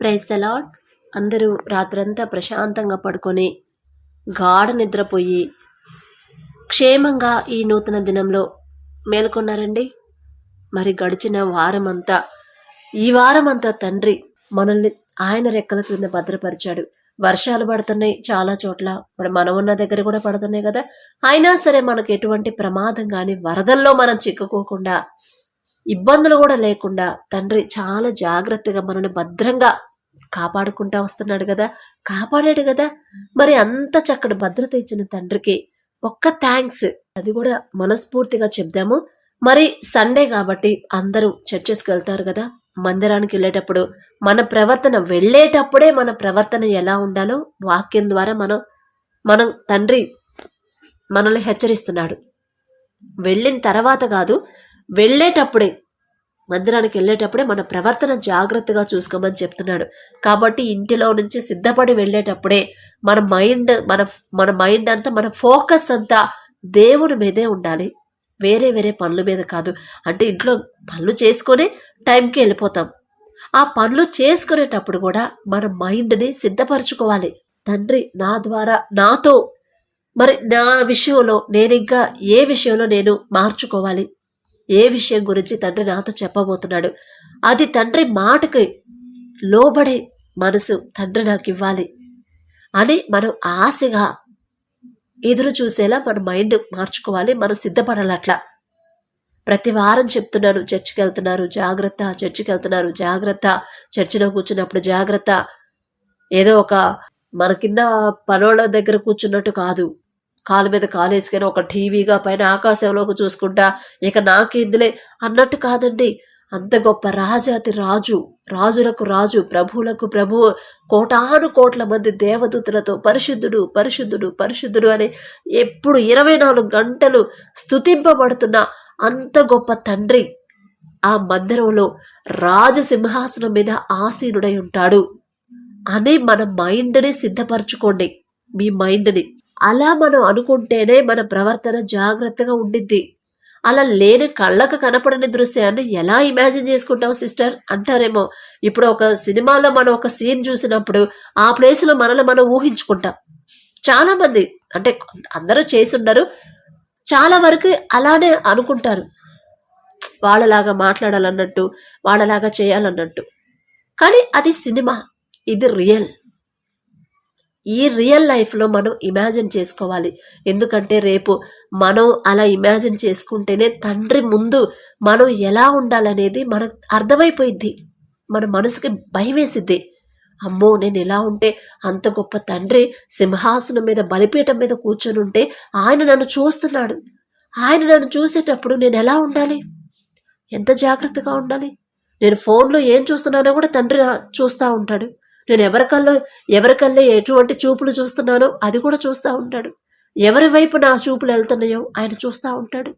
Praise the lord అందరూ రాత్రంతా ప్రశాంతంగా పడుకొని గాఢ నిద్రపోయి క్షేమంగా ఈ నూతన దినంలో మేల్కొన్నారండి. మరి గడిచిన వారమంతా ఈ వారమంతా తండ్రి మనల్ని ఆయన రెక్కల క్రింద భద్రపరిచాడు. వర్షాలు పడుతున్నాయి చాలా చోట్ల. ఇప్పుడు మనం ఉన్న దగ్గర కూడా పడుతున్నాయి కదా. అయినా సరే మనకు ఎటువంటి ప్రమాదం కానీ వరదల్లో మనం చిక్కుకోకుండా ఇబ్బందులు కూడా లేకుండా తండ్రి చాలా జాగ్రత్తగా మనల్ని భద్రంగా కాపాడుకుంటా వస్తున్నాడు కదా. కాపాడాడు కదా. మరి అంత చక్కటి భద్రత ఇచ్చిన తండ్రికి ఒక్క థ్యాంక్స్ అది కూడా మనస్ఫూర్తిగా చెప్దాము. మరి సండే కాబట్టి అందరూ చర్చెస్కి వెళ్తారు కదా. మందిరానికి వెళ్ళేటప్పుడు మన ప్రవర్తన వెళ్ళేటప్పుడే మన ప్రవర్తన ఎలా ఉండాలో వాక్యం ద్వారా మనం మనం తండ్రి మనల్ని హెచ్చరిస్తున్నాడు. వెళ్ళిన తర్వాత కాదు వెళ్ళేటప్పుడే మందిరానికి వెళ్ళేటప్పుడే మన ప్రవర్తన జాగ్రత్తగా చూసుకోమని చెప్తున్నాడు. కాబట్టి ఇంటిలో నుంచి సిద్ధపడి వెళ్ళేటప్పుడే మన మైండ్ మన మన మైండ్ అంతా మన ఫోకస్ అంతా దేవుని మీదే ఉండాలి. వేరే వేరే పనుల మీద కాదు. అంటే ఇంట్లో పనులు చేసుకొని టైంకి వెళ్ళిపోతాం. ఆ పనులు చేసుకునేటప్పుడు కూడా మన మైండ్ని సిద్ధపరచుకోవాలి. తండ్రి నా ద్వారా నాతో మరి నా విషయంలో నేను ఇంకా ఏ విషయంలో నేను మార్చుకోవాలి? ఏ విషయం గురించి తండ్రి నాతో చెప్పబోతున్నాడు? అది తండ్రి మాటకి లోబడే మనసు తండ్రి నాకు ఇవ్వాలి అని మనం ఆశగా ఎదురు చూసేలా మన మైండ్ మార్చుకోవాలి మనం సిద్ధపడాలి అట్లా ప్రతి వారం చెప్తున్నాను చర్చికి వెళ్తున్నారు జాగ్రత్త చర్చికి వెళ్తున్నారు జాగ్రత్త చర్చిలో కూర్చున్నప్పుడు జాగ్రత్త. ఏదో ఒక మన కింద పనోళ్ళ దగ్గర కూర్చున్నట్టు కాదు. కాలు మీద కాలేసుకొని ఒక టీవీగా పైన ఆకాశంలోకి చూసుకుంటా ఇక నాకేందులే అన్నట్టు కాదండి. అంత గొప్ప రాజాతి రాజు. రాజులకు రాజు ప్రభువులకు ప్రభువు కోటాను కోట్ల మంది దేవదూతులతో పరిశుద్ధుడు పరిశుద్ధుడు పరిశుద్ధుడు అని ఎప్పుడు ఇరవై నాలుగు గంటలు స్తుతింపబడుతున్న అంత గొప్ప తండ్రి ఆ మందిరంలో రాజసింహాసనం మీద ఆసీనుడై ఉంటాడు. అని మన మైండ్ని సిద్ధపరచుకోండి. మీ మైండ్ని. అలా మనం అనుకుంటేనే మన ప్రవర్తన జాగ్రత్తగా ఉండిద్ది. అలా లేని కళ్ళకు కనపడని దృశ్యాన్ని ఎలా ఇమాజిన్ చేసుకుంటావు సిస్టర్? అంటారేమో. ఇప్పుడు ఒక సినిమాలో మనం ఒక సీన్ చూసినప్పుడు ఆ ప్లేస్లో మనల్ని మనం ఊహించుకుంటాం. చాలా మంది అంటే అందరూ చేసుండరు చాలా వరకు అలానే అనుకుంటారు. వాళ్ళలాగా మాట్లాడాలన్నట్టు వాళ్ళలాగా చేయాలన్నట్టు. కానీ అది సినిమా. ఇది రియల్. ఈ రియల్ లైఫ్లో మనం ఇమాజిన్ చేసుకోవాలి. ఎందుకంటే రేపు మనం అలా ఇమాజిన్ చేసుకుంటేనే తండ్రి ముందు మనం ఎలా ఉండాలనేది మనకు అర్థమైపోయిద్ది. మన మనసుకి భయం వేసిద్ది అమ్మో నేను ఎలా ఉంటే అంత గొప్ప తండ్రి సింహాసనం మీద బలిపీఠం మీద కూర్చొని ఉంటే ఆయన నన్ను చూస్తున్నాడు. ఆయన నన్ను చూసేటప్పుడు నేను ఎలా ఉండాలి? ఎంత జాగ్రత్తగా ఉండాలి? నేను ఫోన్లో ఏం చూస్తున్నానో కూడా తండ్రి చూస్తూ ఉంటాడు. నేను ఎవరికల్లో ఎవరికల్లే ఎటువంటి చూపులు చూస్తున్నానో అది కూడా చూస్తూ ఉంటాడు. ఎవరి వైపు నా చూపులు వెళ్తున్నాయో ఆయన చూస్తూ ఉంటాడు.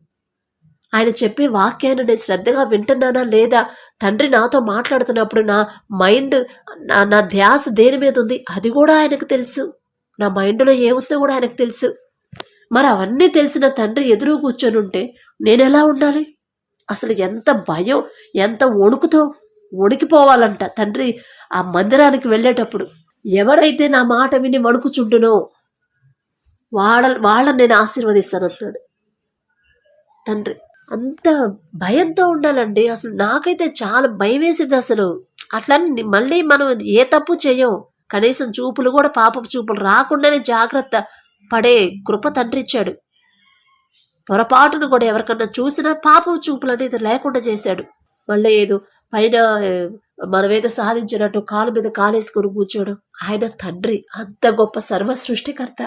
ఆయన చెప్పే వాక్యాన్ని నేను శ్రద్ధగా వింటున్నానా లేదా? తండ్రి నాతో మాట్లాడుతున్నప్పుడు నా మైండ్ నా నా ధ్యాస దేని మీద ఉంది? అది కూడా ఆయనకు తెలుసు. నా మైండ్లో ఏముందో కూడా ఆయనకు తెలుసు. మరి అవన్నీ తెలిసిన తండ్రి ఎదురు కూర్చొని ఉంటే నేను ఎలా ఉండాలి? అసలు ఎంత భయం ఎంత వణుకుతో వణికిపోవాలంట. తండ్రి ఆ మందిరానికి వెళ్ళేటప్పుడు ఎవరైతే నా మాట విని వణుకుచుండునో వాళ్ళ వాళ్ళని నేను ఆశీర్వదిస్తానంటున్నాడు. తండ్రి అంత భయంతో ఉండాలండి. అసలు నాకైతే చాలా భయం వేసింది అసలు. అట్లని మళ్ళీ మనం ఏ తప్పు చేయం. కనీసం చూపులు కూడా పాపపు చూపులు రాకుండానే జాగ్రత్త పడే కృప తండ్రి ఇచ్చాడు. పొరపాటును కూడా ఎవరికన్నా చూసినా పాపం చూపులు అనేది లేకుండా చేశాడు. మళ్ళీ ఏదో పైన మనమేదో సాధించినట్టు కాలు మీద కాలేసుకొని కూర్చోడు ఆయన తండ్రి అంత గొప్ప సర్వ సృష్టికర్త.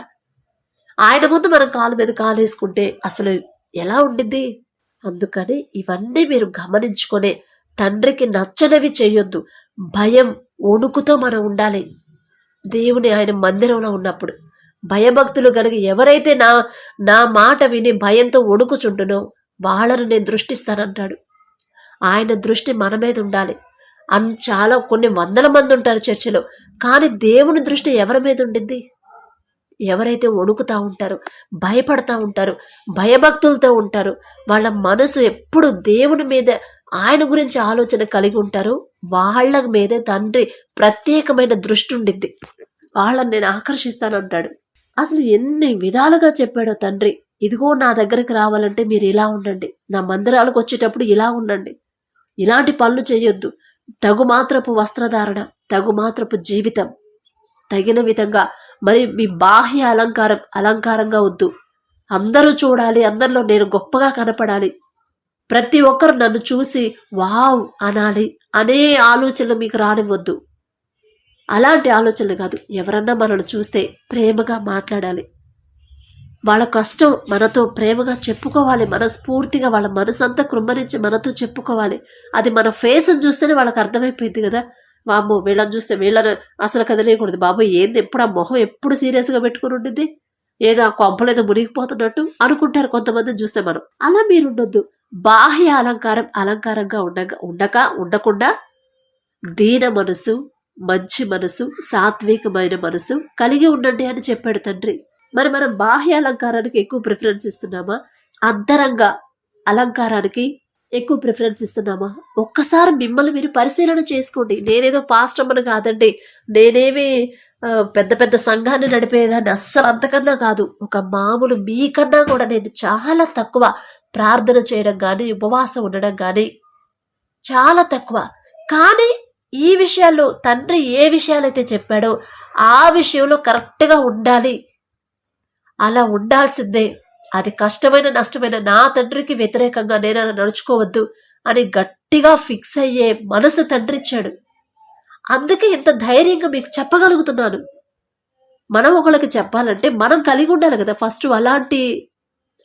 ఆయన ముందు మనం కాలు మీద కాలేసుకుంటే అసలు ఎలా ఉండింది అందుకని ఇవన్నీ మీరు గమనించుకునే తండ్రికి నచ్చనివి చేయొద్దు. భయం వణుకుతో మనం ఉండాలి. దేవుని ఆయన మందిరంలో ఉన్నప్పుడు భయభక్తులు కలిగి ఎవరైతే నా నా మాట విని భయంతో వణుకుచుంటునో వాళ్ళను నేను దృష్టిస్తానంటాడు. ఆయన దృష్టి మన మీద ఉండాలి. అన్ చాలా కొన్ని వందల మంది ఉంటారు చర్చిలో కానీ దేవుని దృష్టి ఎవరి మీద ఉండింది ఎవరైతే వణుకుతూ ఉంటారో భయపడతా ఉంటారు భయభక్తులతో ఉంటారు వాళ్ళ మనసు ఎప్పుడు దేవుని మీద ఆయన గురించి ఆలోచన కలిగి ఉంటారో వాళ్ళ మీదే తండ్రి ప్రత్యేకమైన దృష్టి ఉండిద్ది. వాళ్ళని నేను ఆకర్షిస్తానంటాడు. అసలు ఎన్ని విధాలుగా చెప్పాడో తండ్రి ఇదిగో నా దగ్గరికి రావాలంటే మీరు ఇలా ఉండండి నా మందిరాలకు వచ్చేటప్పుడు ఇలా ఉండండి ఇలాంటి పనులు చేయొద్దు. తగు మాత్రపు వస్త్రధారణ తగు మాత్రపు జీవితం. తగిన విధంగా మరి మీ బాహ్య అలంకారం అలంకారంగా వద్దు. అందరూ చూడాలి అందరిలో నేను గొప్పగా కనపడాలి. ప్రతి ఒక్కరు నన్ను చూసి వావ్ అనాలి అనే ఆలోచనలు మీకు రానివ్వద్దు. అలాంటి ఆలోచనలు కాదు ఎవరన్నా మనల్ని చూస్తే ప్రేమగా మాట్లాడాలి. వాళ్ళ కష్టం మనతో ప్రేమగా చెప్పుకోవాలి మనస్ఫూర్తిగా వాళ్ళ మనసంతా కృమ్మరించి మనతో చెప్పుకోవాలి. అది మన ఫేస్ని చూస్తేనే వాళ్ళకి అర్థమైపోయింది కదా. వామ్మో వీళ్ళని చూస్తే వీళ్ళని అసలు కదలేయకూడదు బాబు ఏంది ఎప్పుడు ఆ మొహం ఎప్పుడు సీరియస్గా పెట్టుకుని ఉండింది ఏదో ఆ కొంపలేదో మునిగిపోతున్నట్టు అనుకుంటారు కొంతమందిని చూస్తే మనం. అలా మీరు ఉండొద్దు బాహ్య అలంకారం అలంకారంగా ఉండగా ఉండక ఉండకుండా దీన మనసు మంచి మనసు సాత్వికమైన మనసు కలిగి ఉండండి అని చెప్పాడు తండ్రి. మరి మనం బాహ్య అలంకారానికి ఎక్కువ ప్రిఫరెన్స్ ఇస్తున్నామా? అంతరంగ అలంకారానికి ఎక్కువ ప్రిఫరెన్స్ ఇస్తున్నామా? ఒక్కసారి మిమ్మల్ని మీరు పరిశీలన చేసుకోండి. నేనేదో పాస్ట్ అమ్మను కాదండి. నేనేమి పెద్ద పెద్ద సంఘాన్ని నడిపేదాన్ని అస్సలు అంతకన్నా కాదు. ఒక మామూలు మీకన్నా కూడా నేను చాలా తక్కువ ప్రార్థన చేయడం కానీ ఉపవాసం ఉండడం కానీ చాలా తక్కువ. కానీ ఈ విషయాల్లో తండ్రి ఏ విషయాలైతే చెప్పాడో ఆ విషయంలో కరెక్ట్గా ఉండాలి. అలా ఉండాల్సిందే. అది కష్టమైన నష్టమైన నా తండ్రికి వ్యతిరేకంగా నేను అలా నడుచుకోవద్దు అని గట్టిగా ఫిక్స్ అయ్యే మనసు తండ్రి ఇచ్చాడు అందుకే ఇంత ధైర్యంగా మీకు చెప్పగలుగుతున్నాను. మనం ఒకళ్ళకి చెప్పాలంటే మనం కలిగి ఉండాలి కదా ఫస్ట్ అలాంటి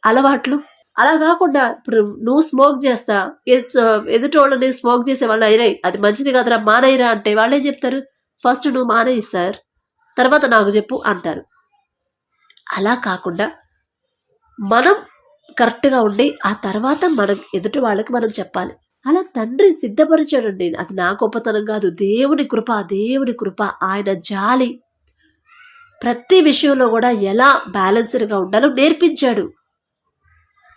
అలవాట్లు. అలా కాకుండా ఇప్పుడు నువ్వు స్మోక్ చేస్తా ఎదు- ఎదుటోళ్ళని స్మోక్ చేసే వాళ్ళు అయినాయి. అది మంచిది కాదురా మానయ్యరా అంటే వాళ్ళే చెప్తారు? ఫస్ట్ నువ్వు మానేయి సార్. తర్వాత నాకు చెప్పు అంటారు. అలా కాకుండా మనం కరెక్ట్గా ఉండి ఆ తర్వాత మనం ఎదుటి వాళ్ళకి మనం చెప్పాలి. అలా తండ్రి సిద్ధపరిచాడండి. అది నా గొప్పతనం కాదు. దేవుని కృప దేవుని కృప ఆయన జాలి. ప్రతి విషయంలో కూడా ఎలా బ్యాలెన్స్డ్గా ఉండాలో నేర్పించాడు.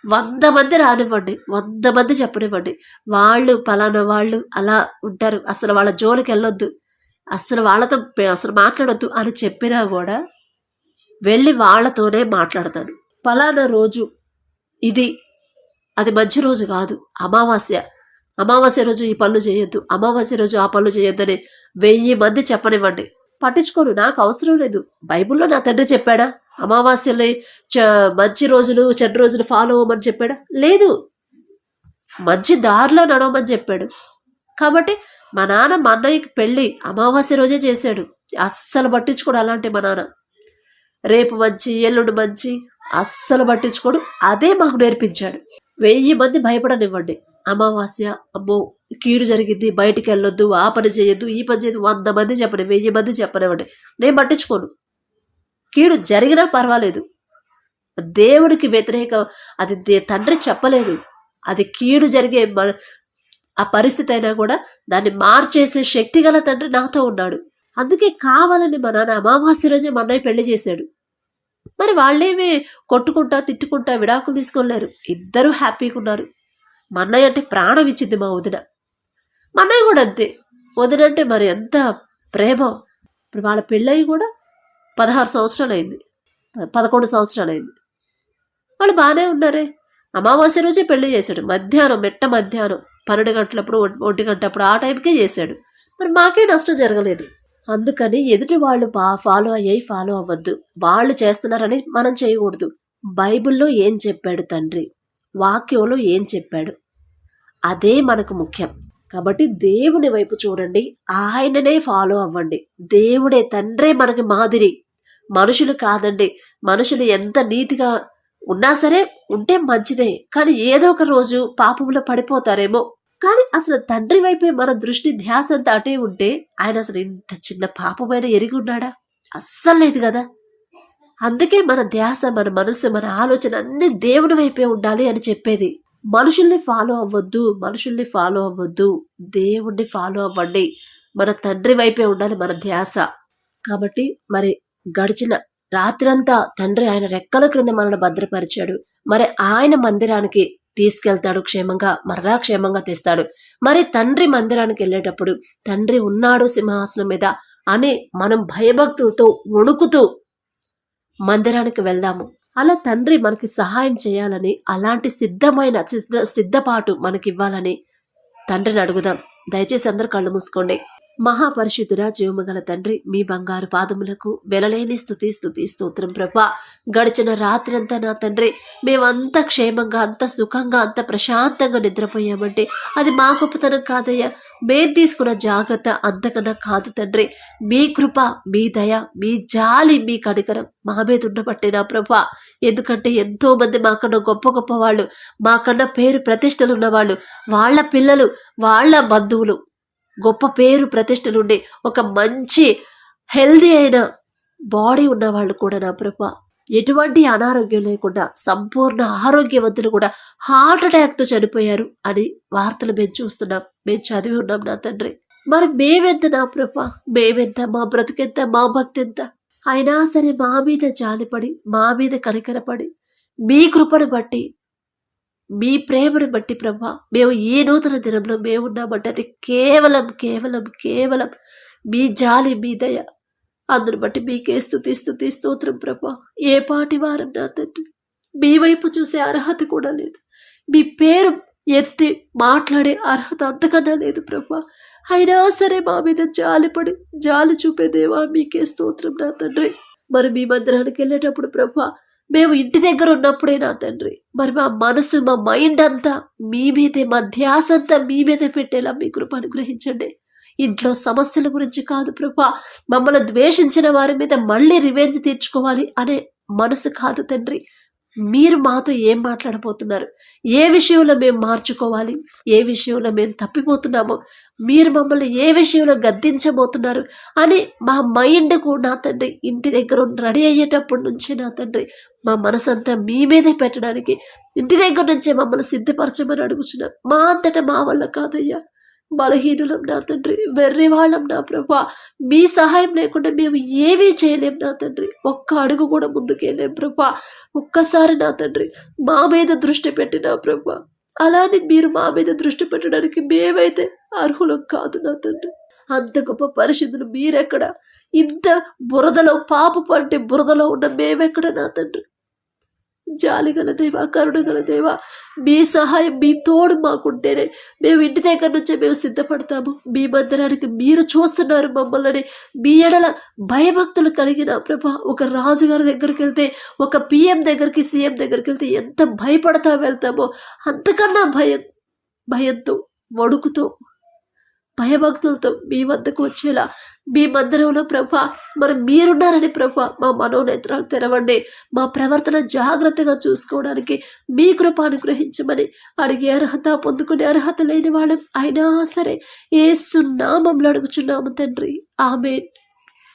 వంద మంది రానివ్వండి. వంద మంది చెప్పనివ్వండి. వాళ్ళు పలానా వాళ్ళు అలా ఉంటారు. అసలు వాళ్ళ జోలికి వెళ్ళొద్దు అసలు వాళ్ళతో అసలు మాట్లాడొద్దు అని చెప్పినా కూడా వెళ్ళి వాళ్ళతోనే మాట్లాడతాను. పలానా రోజు ఇది. అది మంచి రోజు కాదు. అమావాస్య. అమావాస్య రోజు ఈ పనులు చేయొద్దు. అమావాస్య రోజు ఆ పనులు చేయొద్దు అని వెయ్యి మంది చెప్పనివ్వండి. పట్టించుకోను. నాకు అవసరం లేదు. బైబిల్లో నా తండ్రి చెప్పాడా? అమావాస్యని చ మంచి రోజులు చెడు రోజులు ఫాలో అవ్వమని చెప్పాడా? లేదు. మంచి దారిలో నడవమని చెప్పాడు. కాబట్టి మా నాన్న మా అన్నయ్యకి పెళ్ళి అమావాస్య రోజే చేశాడు. అస్సలు పట్టించుకోడు అలాంటి మా నాన్న. రేపు మంచి ఎల్లుండి మంచి అస్సలు పట్టించుకోడు. అదే మాకు నేర్పించాడు. వెయ్యి మంది భయపడనివ్వండి. అమావాస్య అమ్మో కీడు జరిగింది బయటికి వెళ్ళొద్దు ఆ పని చేయొద్దు ఈ పని చేయదు వంద మంది చెప్పని వెయ్యి మంది చెప్పనివ్వండి. నేను పట్టించుకోను. కీడు జరిగినా పర్వాలేదు. దేవుడికి వ్యతిరేకం అది తండ్రి చెప్పలేదు. అది కీడు జరిగే మ- ఆ పరిస్థితి అయినా కూడా దాన్ని మార్చేసే శక్తి గల తండ్రి నాతో ఉన్నాడు. అందుకే కావాలని మా నాన్న అమావాస్య రోజే మా అన్నయ్య పెళ్ళి చేశాడు. మరి వాళ్ళేమి కొట్టుకుంటా తిట్టుకుంటా విడాకులు తీసుకోలేరు. ఇద్దరూ హ్యాపీగా ఉన్నారు. మా అన్నయ్య అంటే ప్రాణం ఇచ్చింది మా వదిన. మా అన్నయ్య కూడా అంతే. వదిన అంటే మరి ఎంత ప్రేమ. ఇప్పుడు వాళ్ళ పెళ్ళయి కూడా పదహారు సంవత్సరాలు అయింది. పదకొండు సంవత్సరాలు అయింది. వాళ్ళు బాగానే ఉన్నారే. అమావాస్య రోజే పెళ్ళి చేశాడు. మధ్యాహ్నం మెట్ట మధ్యాహ్నం పన్నెండు గంటలప్పుడు ఒంటి గంట అప్పుడు ఆ టైంకే చేశాడు. మరి మాకే నష్టం జరగలేదు. అందుకని ఎదుటి వాళ్ళు పా ఫాలో అయ్యాయి ఫాలో అవ్వద్దు. వాళ్ళు చేస్తున్నారని మనం చేయకూడదు. బైబిల్లో ఏం చెప్పాడు తండ్రి? వాక్యంలో ఏం చెప్పాడు? అదే మనకు ముఖ్యం. కాబట్టి దేవుని వైపు చూడండి. ఆయననే ఫాలో అవ్వండి. దేవుడే తండ్రే మనకి మాదిరి. మనుషులు కాదండి. మనుషులు ఎంత నీతిగా ఉన్నా సరే ఉంటే మంచిదే. కానీ ఏదో ఒక రోజు పాపంలో పడిపోతారేమో. కానీ అసలు తండ్రి వైపే మన దృష్టి ధ్యాస అంతా అటే ఉంటే ఆయన అసలు ఇంత చిన్న పాపమైన ఎరిగి ఉన్నాడా? అస్సలు లేదు కదా. అందుకే మన ధ్యాస మన మనసు మన ఆలోచన అన్ని దేవుని వైపే ఉండాలి అని చెప్పేది. మనుషుల్ని ఫాలో అవ్వద్దు మనుషుల్ని ఫాలో అవ్వద్దు దేవుణ్ణి ఫాలో అవ్వండి. మన తండ్రి వైపే ఉండాలి మన ధ్యాస. కాబట్టి మరి గడిచిన రాత్రంతా తండ్రి ఆయన రెక్కల క్రింద మనల్ని భద్రపరిచాడు. మరి ఆయన మందిరానికి తీసుకెళ్తాడు క్షేమంగా మరలా క్షేమంగా తెస్తాడు. మరి తండ్రి మందిరానికి వెళ్ళేటప్పుడు తండ్రి ఉన్నాడు సింహాసనం మీద అని మనం భయభక్తులతో వణుకుతూ మందిరానికి వెళ్దాము. అలా తండ్రి మనకి సహాయం చేయాలని అలాంటి సిద్ధమైన సిద్ధ సిద్ధపాటు మనకివ్వాలని తండ్రిని అడుగుదాం. దయచేసి అందరు కళ్ళు మూసుకోండి. మహాపరిశుద్ధురా జీవమగల తండ్రి మీ బంగారు పాదములకు వెలలేని స్థుతి స్థుతి స్తోత్రం ప్రభా. గడిచిన రాత్రంతా నా తండ్రి మేమంతా క్షేమంగా అంత సుఖంగా అంత ప్రశాంతంగా నిద్రపోయామంటే అది మా గొప్పతనం కాదయ్యా. మేం తీసుకున్న జాగ్రత్త అంతకన్నా కాదు తండ్రి. మీ కృప మీ దయ మీ జాలి మీ కడికరం మా మీద ఉండబట్టే నా ప్రభా. ఎందుకంటే ఎంతో మంది మాకన్నా గొప్ప గొప్ప వాళ్ళు మాకన్నా పేరు ప్రతిష్టలు ఉన్నవాళ్ళు వాళ్ళ పిల్లలు వాళ్ళ బంధువులు గొప్ప పేరు ప్రతిష్టలుండి ఒక మంచి హెల్దీ అయిన బాడీ ఉన్నవాళ్ళు కూడా నా ప్రభు. ఎటువంటి అనారోగ్యం లేకుండా సంపూర్ణ ఆరోగ్యవంతులు కూడా హార్ట్ అటాక్తో చనిపోయారు అని వార్తలు మేము చూస్తున్నాం. మేము చదివి ఉన్నాం నా తండ్రి. మరి మేమెంత నా ప్రభా? మేమెంత? మా బ్రతుకెంత? మా భక్తి ఎంత అయినా సరే మా మీద జాలిపడి మా మీద కనికరపడి మీ కృపను బట్టి మీ ప్రేమను బట్టి ప్రభా మేము ఈ నూతన దినంలో మేము ఉన్నామంటే అది కేవలం కేవలం కేవలం మీ జాలి మీ దయ. అందును బట్టి మీకే స్థుతి స్థుతి స్తోత్రం ప్రభా. ఏ పాటి వారం నా తండ్రి మీ వైపు చూసే అర్హత కూడా లేదు. మీ పేరు ఎత్తి మాట్లాడే అర్హత అంతకన్నా లేదు ప్రభా. అయినా సరే మా మీద జాలిపడి జాలి చూపేదేవా మీకే స్తోత్రం నా తండ్రి. మరి మీ మందిరానికి వెళ్ళేటప్పుడు ప్రభా మేము ఇంటి దగ్గర ఉన్నప్పుడే నా తండ్రి. మరి మా మనసు మా మైండ్ అంతా మీ మీదే మా ధ్యాస అంతా మీ మీదే పెట్టేలా మీ కృప అనుగ్రహించండి. ఇంట్లో సమస్యల గురించి కాదు ప్రభా మమ్మల్ని ద్వేషించిన వారి మీద మళ్ళీ రివెంజ్ తీర్చుకోవాలి అనే మనసు కాదు తండ్రి. మీరు మాతో ఏం మాట్లాడబోతున్నారు? ఏ విషయంలో మేము మార్చుకోవాలి? ఏ విషయంలో మేము తప్పిపోతున్నామో? మీరు మమ్మల్ని ఏ విషయంలో గద్దించబోతున్నారు? అని మా మైండ్కు నా తండ్రి ఇంటి దగ్గర రెడీ అయ్యేటప్పటి నుంచి నా తండ్రి మా మనసంతా మీ మీదే పెట్టడానికి ఇంటి దగ్గర నుంచే మమ్మల్ని సిద్ధపరచమని అడుగుచున్నాం మా అంతటా మా వల్ల కాదయ్యా. బలహీనులం నా తండ్రి వెర్రి వాళ్ళం నా ప్రభా. మీ సహాయం లేకుండా మేము ఏమీ చేయలేం నా తండ్రి. ఒక్క అడుగు కూడా ముందుకెళ్ళలేం ప్రభా. ఒక్కసారి నా తండ్రి మా మీద దృష్టి పెట్టినా ప్రభా. అలానే మీరు మా మీద దృష్టి పెట్టడానికి మేమైతే అర్హులం కాదు నా తండ్రి. అంత గొప్ప పరిశుద్ధులు మీరెక్కడ? ఇంత బురదలో పాపు అంటే బురదలో ఉన్న మేమెక్కడ నా తండ్రి? జాలి గల దేవా కరుణ గల దేవా మీ సహాయం మీ తోడు మాకుంటేనే మేము ఇంటి దగ్గర నుంచే మేము సిద్ధపడతాము. మీ మందిరానికి మీరు చూస్తున్నారు మమ్మల్ని. మీ ఎడల భయభక్తులు కలిగిన ప్రభా ఒక రాజుగారి దగ్గరికి వెళ్తే ఒక పిఎం దగ్గరికి సీఎం దగ్గరికి వెళ్తే ఎంత భయపడతా వెళ్తామో అంతకన్నా భయం భయంతో వణుకుతో భయభక్తులతో మీ వద్దకు వచ్చేలా మీ మందిరంలో ప్రభ మరి మీరున్నారని ప్రభ మా మనోనేత్రాలు తెరవండి. మా ప్రవర్తన జాగ్రత్తగా చూసుకోవడానికి మీ కృప అనుగ్రహించమని అడిగే అర్హత పొందుకునే అర్హత లేని వాళ్ళం అయినా సరే ఏ సున్నామంలో అడుగుచున్నాము తండ్రి. ఆమె